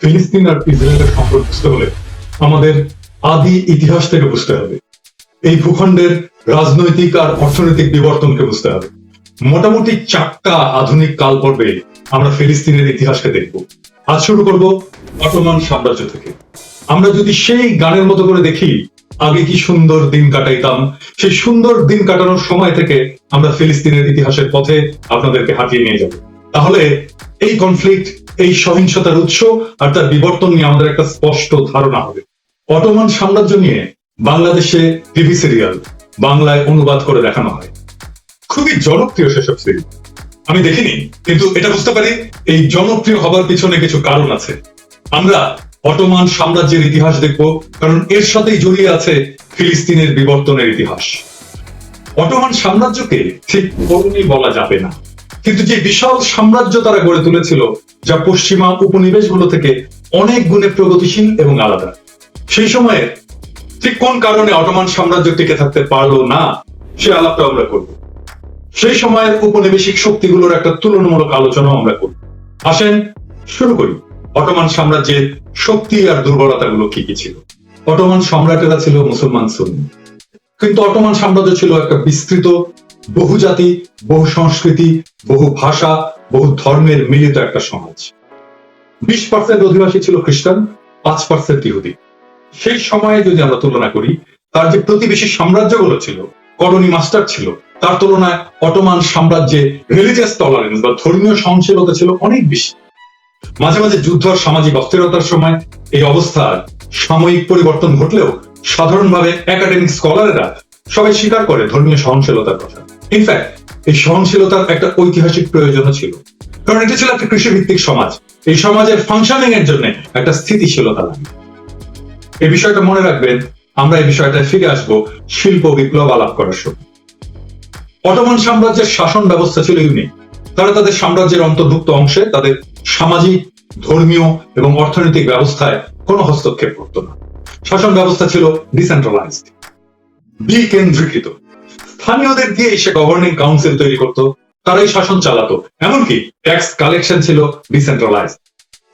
ফিলিস্তিন আর ইসরায়েলের সম্পর্ক বুঝতে হলে আমাদের আদি ইতিহাস থেকে বুঝতে হবে। এই ভূখণ্ডের রাজনৈতিক আর অর্থনৈতিক বিবর্তনকে বুঝতে হবে। মোটামুটি চারটা আধুনিক কাল পর্বে আমরা ফিলিস্তিনের ইতিহাসকে দেখব। আজ শুরু করব অটোমান সাম্রাজ্য থেকে। আমরা যদি সেই গানের মতো করে দেখি, আগে কি সুন্দর দিন কাটাইতাম, সেই সুন্দর দিন কাটানোর সময় থেকে আমরা ফিলিস্তিনের ইতিহাসের পথে আপনাদেরকে হাঁটিয়ে নিয়ে যাব। তাহলে এই কনফ্লিক্ট এই সহিংসতার উৎস আর তার বিবর্তন নিয়ে আমাদের একটা স্পষ্ট ধারণা হবে। অটোমান সাম্রাজ্য নিয়ে বাংলাদেশে টিভি সিরিয়াল বাংলায় অনুবাদ করে দেখানো হয়। খুবই জনপ্রিয় সেসব সিরিয়াল। আমি দেখিনি, কিন্তু এটা বুঝতে পারি, এই জনপ্রিয় হবার পিছনে কিছু কারণ আছে। আমরা অটোমান সাম্রাজ্যের ইতিহাস দেখব, কারণ এর সাথেই জড়িয়ে আছে ফিলিস্তিনের বিবর্তনের ইতিহাস। অটোমান সাম্রাজ্যকে ঠিক করুণই বলা যাবে না। কিন্তু যে বিশাল সাম্রাজ্য তারা গড়ে তুলেছিল, যা পশ্চিমা উপনিবেশগুলো থেকে অনেক গুণে প্রগতিশীল এবং আলাদা। সেই সময়ে ঠিক কোন কারণে অটোমান সাম্রাজ্য টিকে থাকতে পারল না, সে আলাপটা আমরা করব। সেই সময়ের উপনিবেশিক শক্তিগুলোর একটা তুলনামূলক আলোচনা আমরা করব। আসেন, শুরু করি। অটোমান সাম্রাজ্যের শক্তি আর দুর্বলতাগুলো কি কি ছিল? অটোমান সম্রাটেরা ছিল মুসলমান সুন্নি। কিন্তু অটোমান সাম্রাজ্য ছিল একটা বিস্তৃত বহুজাতি বহু সংস্কৃতি বহু ভাষা বহু ধর্মের মিলিত একটা সমাজ। বিশ পার্সেন্ট অধিবাসী ছিল খ্রিস্টান, পাঁচ পার্সেন্ট ইহুদি। সেই সময়ে যদি আমরা তুলনা করি, তার যে প্রতিবেশী সাম্রাজ্যগুলো ছিল কলোনি মাস্টার ছিল, তার তুলনায় অটোমান সাম্রাজ্যে রিলিজিয়াস টলারেন্স বা ধর্মীয় সহনশীলতা ছিল অনেক বেশি। মাঝে মাঝে যুদ্ধ আর সামাজিক অস্থিরতার সময় এই অবস্থার সাময়িক পরিবর্তন ঘটলেও সাধারণভাবে একাডেমিক স্কলারেরা সবাই স্বীকার করে ধর্মীয় সহনশীলতার কথা। ইনফ্যাক্ট এই সহনশীলতার একটা ঐতিহাসিক প্রয়োজনও ছিল। কারণ এটা ছিল একটা কৃষিভিত্তিক সমাজ। এই সমাজের ফাংশনিং এর জন্য একটা স্থিতিশীলতা লাগে। এই বিষয়টা মনে রাখবেন, আমরা এই বিষয়টায় ফিরে আসব শিল্প বিপ্লব আলাপ করার সময়। অটোমান সাম্রাজ্যের শাসন ব্যবস্থা ছিল ইউনিক। তারা তাদের সাম্রাজ্যের অন্তর্ভুক্ত অংশে তাদের সামাজিক, ধর্মীয় এবং অর্থনৈতিক ব্যবস্থায় কোনো হস্তক্ষেপ করত না। শাসন ব্যবস্থা ছিল ডিসেন্ট্রালাইজড বিকেন্দ্রীকৃত। স্থানীয়দের দিয়ে সে গভর্নিং কাউন্সিল তৈরি করত, তারাই শাসন চালাতো। এমনকি ট্যাক্স কালেকশন ছিল ডিসেন্ট্রালাইজ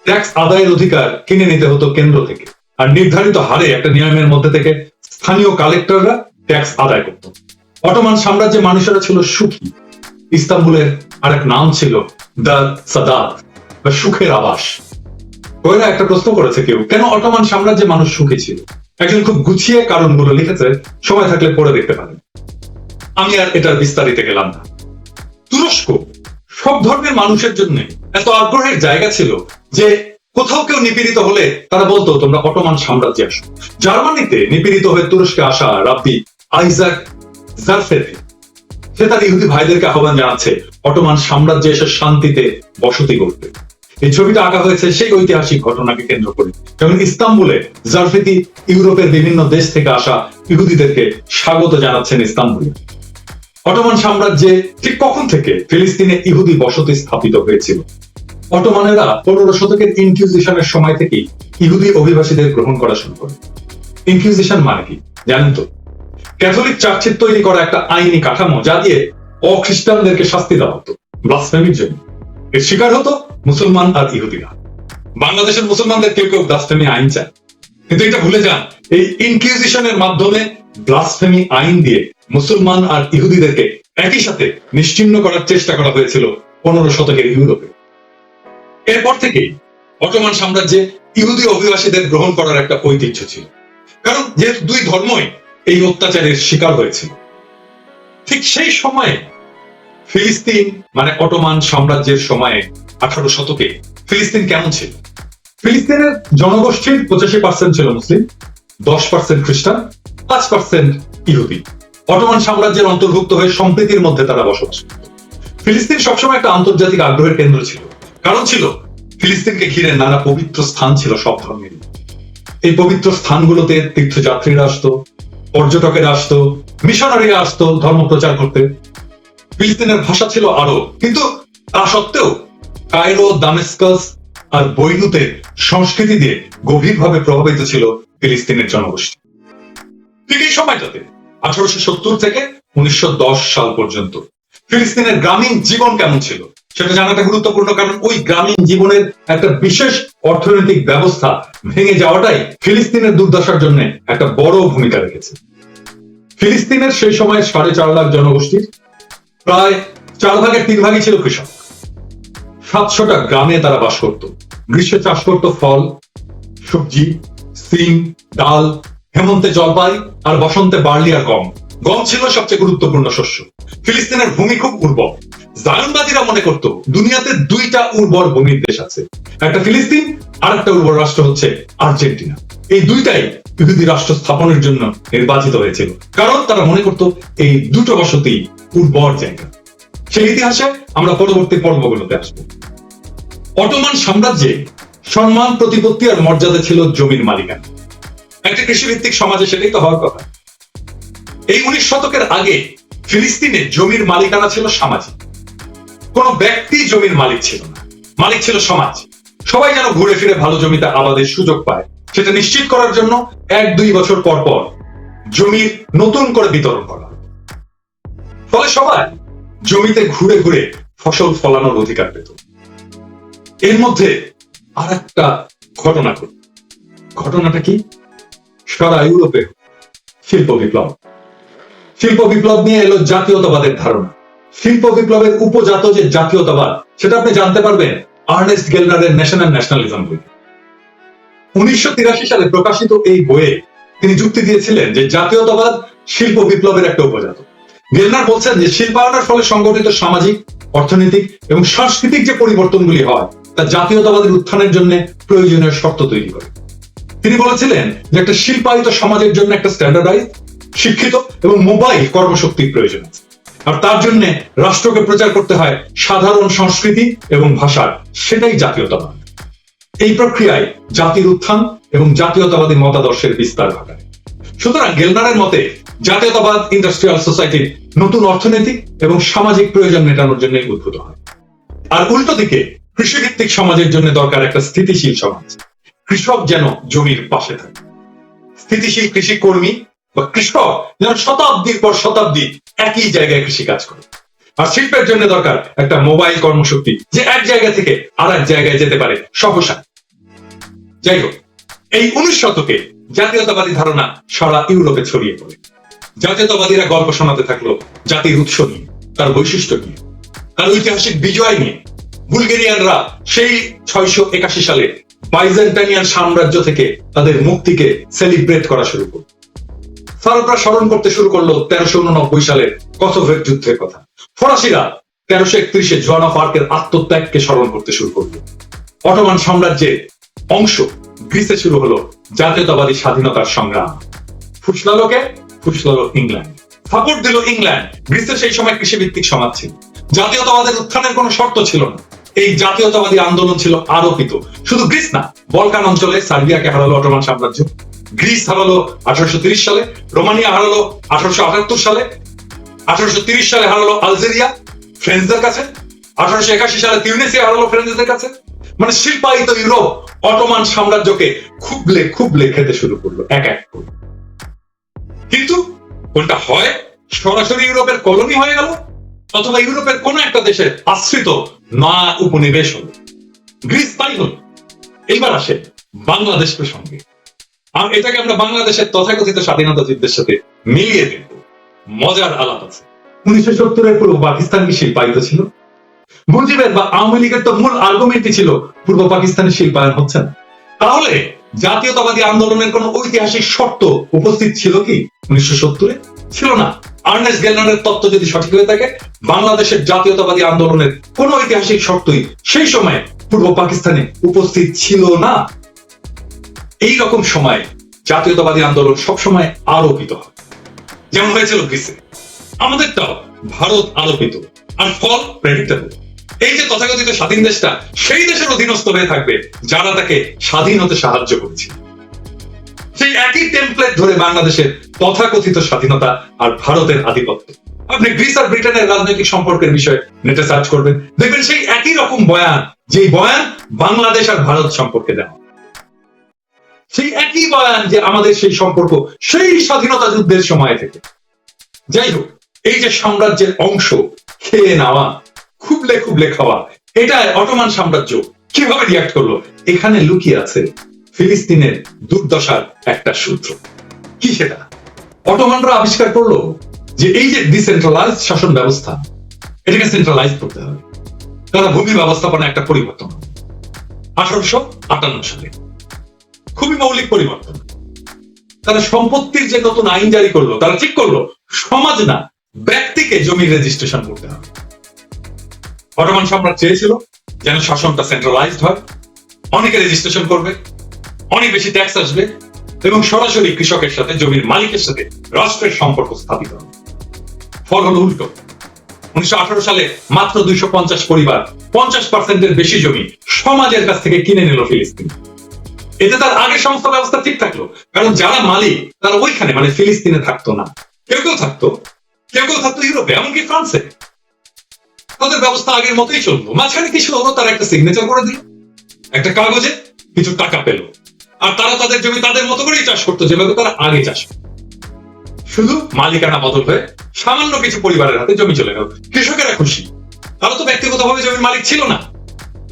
ট্যাক্স আদায়ের অধিকার কিনে নিতে হতো কেন্দ্র থেকে। আর নির্ধারিত হারে একটা নিয়মের মধ্যে থেকে স্থানীয় কালেক্টররা ট্যাক্স আদায় করত। অটোমান সাম্রাজ্যের মানুষেরা ছিল সুখী। ইস্তাম্বুলের আরেক নাম ছিল দ্য সাদাত, বা সুখের আবাস। ওরা একটা প্রশ্ন করেছে কেউ, কেন অটোমান সাম্রাজ্যে মানুষ সুখী ছিল? একজন খুব গুছিয়ে কারণগুলো লিখেছে, সময় থাকলে পড়ে দেখতে পারেন। আমি আর এটার বিস্তারিতে গেলাম না। তুরস্ক, সব ধর্মের মানুষের জন্য এত আগ্রহের জায়গা ছিল যে কোথাও কেউ নিপীড়িত হলে তারা বলতো, তোমরা অটোমান সাম্রাজ্যে আসো। জার্মানিতে নিপীড়িত হয়ে তুরস্কে আসা রাব্বি আইজাক জারফেতে সে তার ইহুদি ভাইদেরকে আহ্বান জানাচ্ছে, অটোমান সাম্রাজ্যে এসে শান্তিতে বসতি করতে এই ছবিটা আঁকা হয়েছে সেই ঐতিহাসিক ঘটনাকে কেন্দ্র করে, যেমন ইস্তাম্বুলে জারফেতি ইউরোপের বিভিন্ন দেশ থেকে আসা ইহুদিদেরকে স্বাগত জানাচ্ছেন ইস্তাম্বুলে। অটোমান সাম্রাজ্যে ঠিক কখন থেকে ফিলিস্তিনে ইহুদি বসতি স্থাপিত হয়েছিল? অটোমানেরা পনেরো শতকের ইনকিউজিশনের সময় থেকেই ইহুদি অভিবাসীদের গ্রহণ করা শুরু করে। ইনকিউজিশন মানে কি, জানেন তো? ক্যাথলিক চার্চের তৈরি করা একটা আইনি কাঠামো যা দিয়ে অখ্রিস্টানদেরকে শাস্তি দেওয়া হতো ব্লাসফেমির জন্য। এর শিকার হতো মুসলমান আর ইহুদিরা। বাংলাদেশের মুসলমানদের কেউ কেউ ব্লাসফেমি আইন চায়। কিন্তু এটা ভুলে যান, এই ইনকিউজিশনের মাধ্যমে ব্লাসফেমি আইন দিয়ে মুসলমান আর ইহুদিদেরকে একই সাথে নিশ্চিহ্ন করার চেষ্টা করা হয়েছিল পনেরো শতকের ইউরোপে। এরপর থেকেই অটোমান সাম্রাজ্যে ইহুদি অভিবাসীদের গ্রহণ করার একটা ঐতিহ্য ছিল। কারণ যেহেতু দুই ধর্মই এই অত্যাচারের শিকার হয়েছিল, ঠিক সেই সময়ে ফিলিস্তিন মানে অটোমান সাম্রাজ্যের সময়ে আঠারো শতকে ফিলিস্তিন কেমন ছিল? ফিলিস্তিনের জনগোষ্ঠীর পঁচাশি পার্সেন্ট ছিল মুসলিম, দশ পার্সেন্ট খ্রিস্টান, পাঁচ পার্সেন্ট ইহুদি। অটোমান সাম্রাজ্যের অন্তর্ভুক্ত হয়ে সম্প্রীতির মধ্যে তারা বসবাস ফিলিস্তিন সবসময় একটা আন্তর্জাতিক আগ্রহের কেন্দ্র ছিল। কারণ ছিল, ফিলিস্তিনকে ঘিরে নানা পবিত্র স্থান ছিল সব ধর্মের এই পবিত্র স্থানগুলোতে তীর্থযাত্রীরা আসতো, পর্যটকেরা আসতো, মিশনারিরা আসতো ধর্ম প্রচার করতে। ফিলিস্তিনের ভাষা ছিল আরও কিন্তু তা সত্ত্বেও কায়রো, দামেস্কাস আর বৈরুতে সংস্কৃতি দিয়ে গভীরভাবে প্রভাবিত ছিল ফিলিস্তিনের জনগোষ্ঠী। ঠিক এই সময়টাতে আঠারোশো সত্তর থেকে উনিশশো সাল পর্যন্ত। ফিলিস্তিনের গ্রামীণ জীবন কেমন ছিল? সেটা জানাটা গুরুত্বপূর্ণ, কারণ ওই গ্রামীণ জীবনের একটা বিশেষ অর্থনৈতিক ব্যবস্থা ভেঙে যাওয়াটাই ফিলিস্তিনের দুর্দশার জন্য একটা বড় ভূমিকা রেখেছে। ফিলিস্তিনের সেই সময় সাড়ে চার লাখ জনগোষ্ঠীর প্রায় চার ভাগের তিন ভাগই ছিল কৃষক। সাতশোটা গ্রামে তারা বাস করত। গ্রীষ্মে চাষ করত ফল, সবজি, সিম, ডাল হেমন্তে জলপাই আর বসন্তে বার্লি আর গম। গম ছিল সবচেয়ে গুরুত্বপূর্ণ শস্য। ফিলিস্তিনের ভূমি খুব উর্বর। জায়নবাদীরা মনে করত, দুনিয়াতে দুইটা উর্বর ভূমির দেশ আছে। একটা ফিলিস্তিন আর একটা উর্বর রাষ্ট্র হচ্ছে আর্জেন্টিনা। এই দুইটাই ইহুদি রাষ্ট্র স্থাপনের জন্য নির্বাচিত হয়েছিল। কারণ তারা মনে করত, এই দুটো বসতি উর্বর জায়গা। সেই ইতিহাসে আমরা পরবর্তী পর্বগুলোতে আসব। অটোমান সাম্রাজ্যে সম্মান, প্রতিপত্তি আর মর্যাদা ছিল জমির মালিকানা। একটা কৃষিভিত্তিক সমাজে সেটাই তো হওয়ার কথা। এই উনিশ শতকের আগে ফিলিস্তিনে জমির মালিকানা ছিল সামাজিক। কোন ব্যক্তি জমির মালিক ছিল না। মালিক ছিল সমাজ। সবাই যেন ঘুরে ফিরে ভালো জমিতে আবাদের সুযোগ পায়, সেটা নিশ্চিত করার জন্য এক দুই বছর পর পর জমির নতুন করে বিতরণ করা। ফলে সবাই জমিতে ঘুরে ঘুরে ফসল ফলানোর অধিকার পেত। এর মধ্যে আর একটা ঘটনা ঘটনাটা কি? সারা ইউরোপে শিল্প বিপ্লব। শিল্প বিপ্লব নিয়ে এলো জাতীয়তাবাদের ধারণা। শিল্প বিপ্লবের উপজাত যে জাতীয়তাবাদ, সেটা আপনি জানতে পারবেন আর্নেস্ট গেলনারের ন্যাশনাল ন্যাশনালিজম বই উনিশশো তিরাশি সালে প্রকাশিত এই বইয়ে তিনি যুক্তি দিয়েছিলেন যে জাতীয়তাবাদ শিল্প বিপ্লবের একটা উপজাত। গেলনার বলছেন যে শিল্পায়নের ফলে সংগঠিত সামাজিক, অর্থনৈতিক এবং সাংস্কৃতিক যে পরিবর্তনগুলি হয়, তা জাতীয়তাবাদের উত্থানের জন্য প্রয়োজনীয় শর্ত তৈরি করে। তিনি বলেছিলেন যে একটা শিল্পায়িত সমাজের জন্য একটা স্ট্যান্ডার্ডাইজ শিক্ষিত এবং মোবাইল কর্মশক্তির প্রয়োজন আর তার জন্য রাষ্ট্রকে প্রচার করতে হয় সাধারণ সংস্কৃতি এবং ভাষার, সেটাই জাতীয়তাবাদ। এই প্রক্রিয়ায় জাতির উত্থান এবং জাতীয়তাবাদী মতাদর্শের বিস্তার ঘটায়। সুতরাং গেলনারের মতে, জাতীয়তাবাদ ইন্ডাস্ট্রিয়াল সোসাইটির নতুন অর্থনৈতিক এবং সামাজিক প্রয়োজন মেটানোর জন্য উদ্ভূত হয়। আর উল্টো দিকে, কৃষিভিত্তিক সমাজের জন্য দরকার একটা স্থিতিশীল সমাজ। কৃষক যেন জমির পাশে থাকে। স্থিতিশীল কৃষি কর্মী বা কৃষক যেন শতাব্দীর পর শতাব্দী একই জায়গায় কৃষি কাজ করে। আর শিল্পের জন্য দরকার একটা মোবাইল কর্মশক্তি, যে এক জায়গা থেকে আর এক জায়গায় যেতে পারে সহসা। যাই হোক, এই উনিশ শতকে জাতীয়তাবাদী ধারণা সারা ইউরোপে ছড়িয়ে পড়ে। জাতীয়তাবাদীরা গল্প শোনাতে থাকল জাতির উৎস নিয়ে, তার বৈশিষ্ট্য নিয়ে। তার ঐতিহাসিক বিজয় নিয়ে। বুলগেরিয়ানরা সেই ছয়শো একাশি সালে বাইজেন্টাইনিয়ান সাম্রাজ্য থেকে তাদের মুক্তিকে সেলিব্রেট করা শুরু করল। ফারুকরা স্মরণ করতে শুরু করল তেরোশো উননব্বই সালের কসোভের যুদ্ধের কথা। ফরাসিরা তেরোশো একত্রিশে জোয়ান অফ আর্কের আত্মত্যাগকে স্মরণ করতে শুরু করল। অটোমান সাম্রাজ্যের অংশ গ্রিসে শুরু হলো জাতীয়তাবাদী স্বাধীনতার সংগ্রাম। ফুসলালোকে ফুসলালো ইংল্যান্ড। সাপোর্ট দিল ইংল্যান্ড। গ্রিসের সেই সময় কৃষিভিত্তিক সমাজ ছিল। জাতীয়তাবাদের উত্থানের কোনো শর্ত ছিল না। এই জাতীয়তাবাদী আন্দোলন ছিল আরোপিত। শুধু গ্রিস না, বলকান অঞ্চলে সার্বিয়াকে হারালো অটোমান সাম্রাজ্য। গ্রিস হারালো আঠারোশো সালে, রোমানিয়া হারালো আঠারোশো আটাত্তর সালে, আঠারোশো সালে হারালো আলজেরিয়া ফ্রেঞ্চদের কাছে, আঠারোশো একাশি সালে তিউনেসিয়া হারালো ফ্রেঞ্চদের কাছে। মানে শিল্পায়িত ইউরোপ অটোমান সাম্রাজ্যকে খুবলে খুবলে খেতে শুরু করল, এক এক করে। কিন্তু কোনটা হয়? সরাসরি ইউরোপের কলোনি হয়ে গেল, অথবা ইউরোপের কোন একটা দেশের আশ্রিত না উপনিবেশ হলো গ্রিস তাই হল এইবার আসে বাংলাদেশ প্রসঙ্গে আর এটাকে আমরা বাংলাদেশের তথাকথিত স্বাধীনতা যুদ্ধের সাথে মিলিয়ে দেখব। মজার আলাপ আছে। উনিশশো সত্তরের পূর্ব পাকিস্তান কি শিল্পায়িত ছিল? মুজিবের বা আওয়ামী লীগের তো মূল আর্গুমেন্টই ছিল, পূর্ব পাকিস্তানের শিল্পায়ন হচ্ছে না। তাহলে জাতীয়তাবাদী আন্দোলনের কোন ঐতিহাসিক শর্ত উপস্থিত ছিল কি? উনিশশো সত্তরে? ছিল না। আর্নেস্ট গেলনারের তত্ত্ব যদি সঠিক হয়ে থাকে, বাংলাদেশের জাতীয়তাবাদী আন্দোলনের কোন ঐতিহাসিক শর্তই সেই সময় পূর্ব পাকিস্তানে উপস্থিত ছিল না। এই রকম সময় জাতীয়তাবাদী আন্দোলন সবসময় আরোপিত হয়। যেমন হয়েছিল গ্রিসে। আমাদেরটাও ভারত আরোপিত আর ফল প্রেডিক্টেবল এই যে তথাকথিত স্বাধীন দেশটা, সেই দেশের অধীনস্থ হয়ে থাকবে যারা তাকে স্বাধীন হতে সাহায্য করেছিল। সেই একই টেমপ্লেট ধরে বাংলাদেশের তথাকথিত স্বাধীনতা আর ভারতের আধিপত্য। আপনি গ্রিস আর ব্রিটেনের রাজনৈতিক সম্পর্কের বিষয়ে নেটে সার্চ করবেন, দেখবেন সেই একই রকম বয়ান যে বয়ান বাংলাদেশ আর ভারত সম্পর্কে দেওয়া। সেই একই বয়ান যে আমাদের সেই সম্পর্ক, সেই স্বাধীনতা যুদ্ধের সময় থেকে। যাই হোক, এই যে সাম্রাজ্যের অংশ, খেয়ে নেওয়া, খুবলে খুবলে খাওয়া এটা অটোমান সাম্রাজ্য কীভাবে রিয়াক্ট করল? এখানে লুকিয়ে আছে ফিলিস্তিনের দুর্দশার একটা সূত্র। কি সেটা? অটোমানরা আবিষ্কার করল যে এই যে ডিসেন্ট্রালাইজ শাসন ব্যবস্থা, এটাকে সেন্ট্রালাইজ করতে হবে। তারা ভূমি ব্যবস্থাপনা একটা পরিবর্তন। আঠারোশো আটান্ন সালে। খুবই মৌলিক পরিবর্তন। তারা সম্পত্তির যে নতুন আইন জারি করল, তারা ঠিক করল, সমাজ না, ব্যক্তিকে জমির রেজিস্ট্রেশন করতে হবে। অটোমান সম্রাট চেয়েছিল যেন শাসনটা সেন্ট্রালাইজড হয়, অনেকে রেজিস্ট্রেশন করবে অনেক বেশি ট্যাক্স আসবে এবং সরাসরি কৃষকের সাথে, জমির মালিকের সাথে রাষ্ট্রের সম্পর্ক স্থাপিত হবে। ফল হলো উল্টো। উনিশশো আঠারো সালে মাত্র দুইশো পঞ্চাশ পরিবার পঞ্চাশ পার্সেন্টের বেশি জমি সমাজের কাছ থেকে কিনে নিল ফিলিস্তিন। এতে তার আগের সমস্ত ব্যবস্থা ঠিক থাকল, কারণ যারা মালিক, তারা ওইখানে মানে ফিলিস্তিনে থাকতো না। কেউ কেউ থাকতো, কেউ কেউ থাকতো ইউরোপে, এমনকি ফ্রান্সে। তাদের ব্যবস্থা আগের মতোই চলল মাঝখানে কিছু হলো, তারা একটা সিগনেচার করে দিল। একটা কাগজে কিছু টাকা পেল। আর তারা তাদের জমি তাদের মতো করেই চাষ করতো, যেভাবে তারা আগে চাষ শুধু মালিকানা বদল হয়ে সামান্য কিছু পরিবারের হাতে জমি চলে গেল। কৃষকেরা খুশি। তারা তো ব্যক্তিগতভাবে জমির মালিক ছিল না।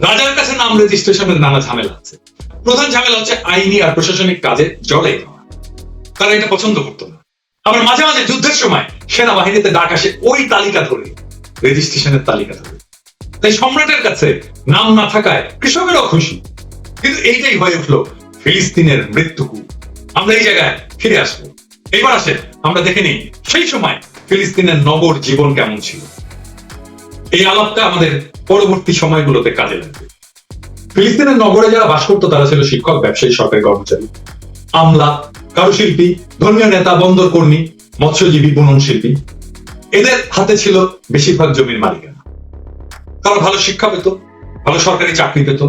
রাজার কাছে নাম রেজিস্ট্রেশনের নানা ঝামেলা আছে। প্রধান ঝামেলা হচ্ছে আইনি আর প্রশাসনিক কাজে দেওয়া তারা এটা পছন্দ করতো না। আবার মাঝে মাঝে যুদ্ধের সময় সেনাবাহিনীতে ডাক আসে ওই তালিকা ধরে, রেজিস্ট্রেশনের তালিকা ধরে। তাই সম্রাটের কাছে নাম না থাকায় কৃষকেরও খুশি। কিন্তু এইটাই হয়ে উঠল ফিলিস্তিনের মৃত্যুকু। আমরা এই জায়গায় ফিরে আসব। এবার আসেন, আমরা দেখে নিই, সেই সময় ফিলিস্তিনের নগর জীবন কেমন ছিল। এই আলাপটা আমাদের পরবর্তী সময়গুলোতে কাজে লাগবে। ফিলিস্তিনের নগরে যারা বাস করতো, তারা ছিল শিক্ষক, ব্যবসায়ী, সরকারি কর্মচারী। আমলা, কারুশিল্পী, ধর্মীয় নেতা, বন্দর কর্মী, মৎস্যজীবী বুনন শিল্পী এদের হাতে ছিল বেশিরভাগ জমির মালিকানা। তারা ভালো শিক্ষা পেত, ভালো সরকারি চাকরি পেত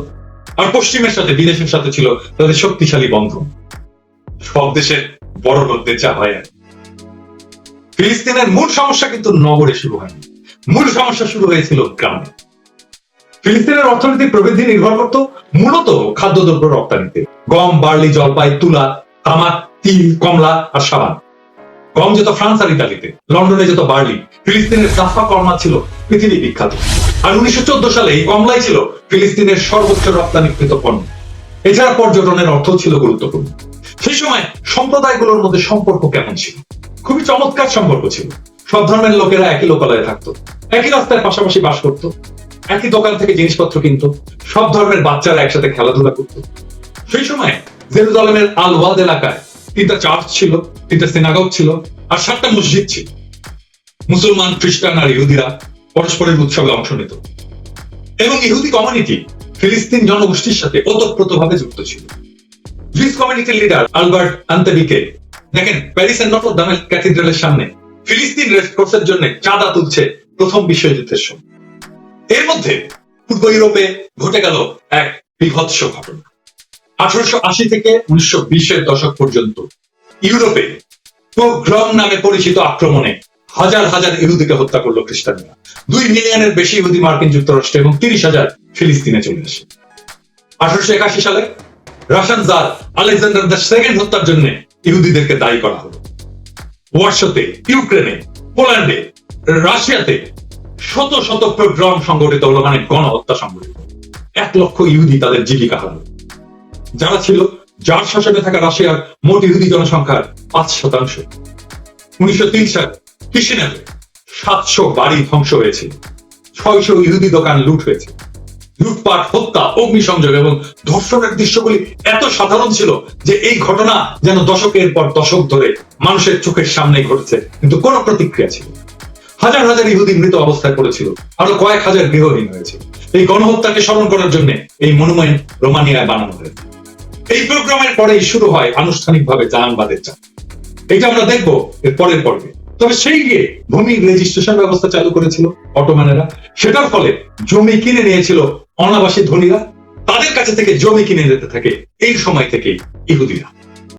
আর পশ্চিমের সাথে, বিদেশের সাথে ছিল তাদের শক্তিশালী বন্ধন। সব দেশের বড় লোকদের যা হয় ফিলিস্তিনের মূল সমস্যা কিন্তু নগরে শুরু হয়নি। মূল সমস্যা শুরু হয়েছিল গ্রামে। ফিলিস্তিনের অর্থনৈতিক প্রবৃদ্ধি নির্ভর করত মূলত খাদ্যদ্রব্য রপ্তানিতে। গম, বার্লি, জলপাই, তুলা, তামাক, তিল, কমলা আর সাবান। গম যেত ফ্রান্স আর ইতালিতে, লন্ডনে যেত বার্লি ফিলিস্তিনের জাফা কর্মা ছিল পৃথিবী বিখ্যাত। আর উনিশশো চোদ্দ সালে এই কমলাই ছিল ফিলিস্তিনের সর্বোচ্চ রপ্তানিকৃত পণ্য। এছাড়া পর্যটনের অর্থ ছিল গুরুত্বপূর্ণ। সেই সময় সম্প্রদায়গুলোর মধ্যে সম্পর্ক কেমন ছিল? খুবই চমৎকার সম্পর্ক ছিল। সব ধর্মের লোকেরা একই লোকালয়ে থাকতো, একই রাস্তার পাশাপাশি বাস করতো, একই দোকান থেকে জিনিসপত্র কিনতো, সব ধর্মের বাচ্চারা একসাথে খেলাধুলা করতো। সেই সময় জেরুজালেমের আল ওয়াদ এলাকায় তিনটা চার্চ ছিল, তিনটা সিনাগগ ছিল, আর সাতটা মসজিদ ছিল। মুসলমান, খ্রিস্টান আর ইহুদিরা পরস্পরের উৎসবে অংশ নিত। এবং ইহুদি কমিউনিটি ফিলিস্তিন জনগোষ্ঠীর সাথে ওতপ্রোতভাবে যুক্ত ছিল। জুইস কমিউনিটির লিডার আলবার্ট আন্তেবিকে, দেখেন প্যারিসের নটর দামের ক্যাথিড্রালের সামনে ফিলিস্তিন রেড ক্রসের জন্য চাঁদা তুলছে প্রথম বিশ্বযুদ্ধের সময়। এর মধ্যে পূর্ব ইউরোপে ঘটে গেল এক বিভৎস ঘটনা আঠারোশো আশি থেকে উনিশশো বিশের দশক পর্যন্ত ইউরোপে পোগ্রম নামে পরিচিত আক্রমণে হাজার হাজার ইহুদিকে হত্যা করল খ্রিস্টানরা। দুই মিলিয়নের বেশি ইহুদি মার্কিন যুক্তরাষ্ট্র এবং তিরিশ হাজার ফিলিস্তিনে চলে আসে। আঠারোশো একাশি সালে Russian tsar Alexander the second হত্যার জন্য ইহুদিদেরকে দায়ী করা হলো। ওয়ার্সোতে ইউক্রেনে, পোল্যান্ডে, রাশিয়াতে শত শত প্রোগ্রাম সংগঠিত হলো মানে গণহত্যা সংগঠিত এক লক্ষ ইহুদি তাদের জীবিকা হারালো। যারা ছিল, যার শাসনে থাকা রাশিয়ার মোট ইহুদি জনসংখ্যার পাঁচ শতাংশ। উনিশশো তিন সালে কিশিনেভে সাতশো বাড়ি ধ্বংস হয়েছে। ছয়শো ইহুদি দোকান লুট হয়েছে। লুটপাট, হত্যা, অগ্নিসংযোগ এবং ধর্ষণের দৃশ্যগুলি এত সাধারণ ছিল যে এই ঘটনা যেন দশকের পর দশক ধরে মানুষের চোখের সামনে ঘটেছে, কিন্তু কোনো প্রতিক্রিয়া ছিল হাজার হাজার ইহুদি মৃত অবস্থায় পড়েছিল, আরও কয়েক হাজার গৃহহীন হয়েছে। এই গণহত্যাকে স্মরণ করার জন্য এই মনুমেন্ট রোমানিয়ায় বানানো হয়েছে। এই প্রোগ্রামের পরেই শুরু হয় আনুষ্ঠানিকভাবে জাহানবাদের চাপ। এটা আমরা দেখব এর পরের পর্বে। তবে সেই গিয়ে ভূমি রেজিস্ট্রেশন ব্যবস্থা চালু করেছিল অটোম্যানেরা। সেটার ফলে জমি কিনে নিয়েছিল অনাবাসী ধনীরা। তাদের কাছে থেকে জমি কিনে যেতে থাকে এই সময় থেকে ইহুদিরা।